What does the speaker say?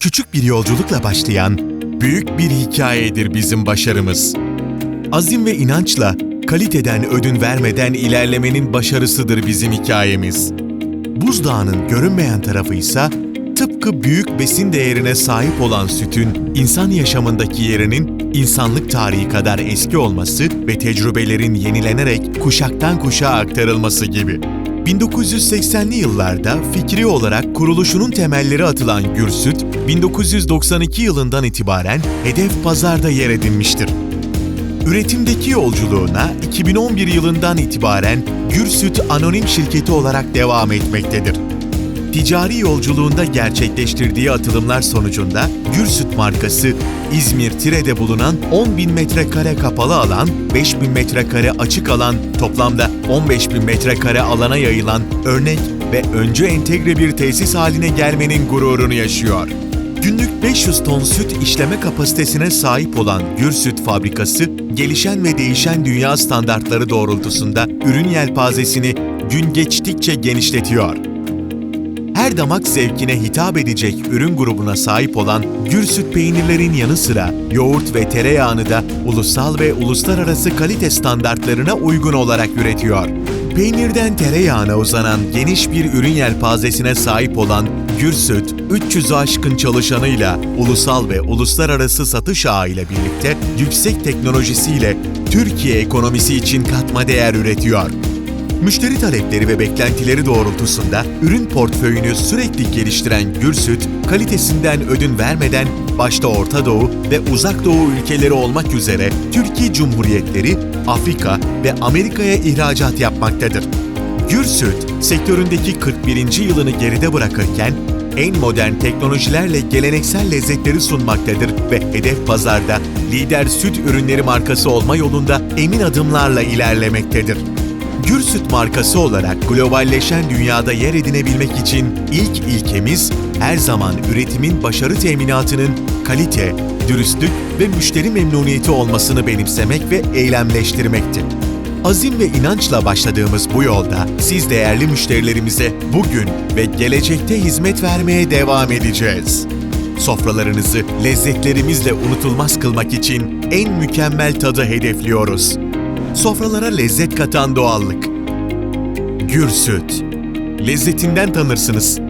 Küçük bir yolculukla başlayan büyük bir hikayedir bizim başarımız. Azim ve inançla, kaliteden ödün vermeden ilerlemenin başarısıdır bizim hikayemiz. Buzdağının görünmeyen tarafı ise tıpkı büyük besin değerine sahip olan sütün insan yaşamındaki yerinin insanlık tarihi kadar eski olması ve tecrübelerin yenilenerek kuşaktan kuşağa aktarılması gibi. 1980'li yıllarda fikri olarak kuruluşunun temelleri atılan Gürsüt, 1992 yılından itibaren hedef pazarda yer edinmiştir. Üretimdeki yolculuğuna 2011 yılından itibaren Gürsüt Anonim Şirketi olarak devam etmektedir. Ticari yolculuğunda gerçekleştirdiği atılımlar sonucunda Gürsüt markası İzmir Tire'de bulunan 10.000 metrekare kapalı alan, 5.000 metrekare açık alan, toplamda 15.000 metrekare alana yayılan örnek ve öncü entegre bir tesis haline gelmenin gururunu yaşıyor. Günlük 500 ton süt işleme kapasitesine sahip olan Gürsüt fabrikası, gelişen ve değişen dünya standartları doğrultusunda ürün yelpazesini gün geçtikçe genişletiyor. Her damak zevkine hitap edecek ürün grubuna sahip olan Gürsüt peynirlerin yanı sıra yoğurt ve tereyağını da ulusal ve uluslararası kalite standartlarına uygun olarak üretiyor. Peynirden tereyağına uzanan geniş bir ürün yelpazesine sahip olan Gürsüt, 300'ü aşkın çalışanıyla ulusal ve uluslararası satış ağıyla birlikte yüksek teknolojisiyle Türkiye ekonomisi için katma değer üretiyor. Müşteri talepleri ve beklentileri doğrultusunda ürün portföyünü sürekli geliştiren Gürsüt, kalitesinden ödün vermeden başta Orta Doğu ve Uzak Doğu ülkeleri olmak üzere Türkiye Cumhuriyetleri, Afrika ve Amerika'ya ihracat yapmaktadır. Gürsüt, sektöründeki 41. yılını geride bırakırken en modern teknolojilerle geleneksel lezzetleri sunmaktadır ve hedef pazarda lider süt ürünleri markası olma yolunda emin adımlarla ilerlemektedir. Gürsüt markası olarak globalleşen dünyada yer edinebilmek için ilk ilkemiz her zaman üretimin başarı teminatının kalite, dürüstlük ve müşteri memnuniyeti olmasını benimsemek ve eylemleştirmekti. Azim ve inançla başladığımız bu yolda siz değerli müşterilerimize bugün ve gelecekte hizmet vermeye devam edeceğiz. Sofralarınızı lezzetlerimizle unutulmaz kılmak için en mükemmel tadı hedefliyoruz. Sofralara lezzet katan doğallık. Gürsüt. Lezzetinden tanırsınız.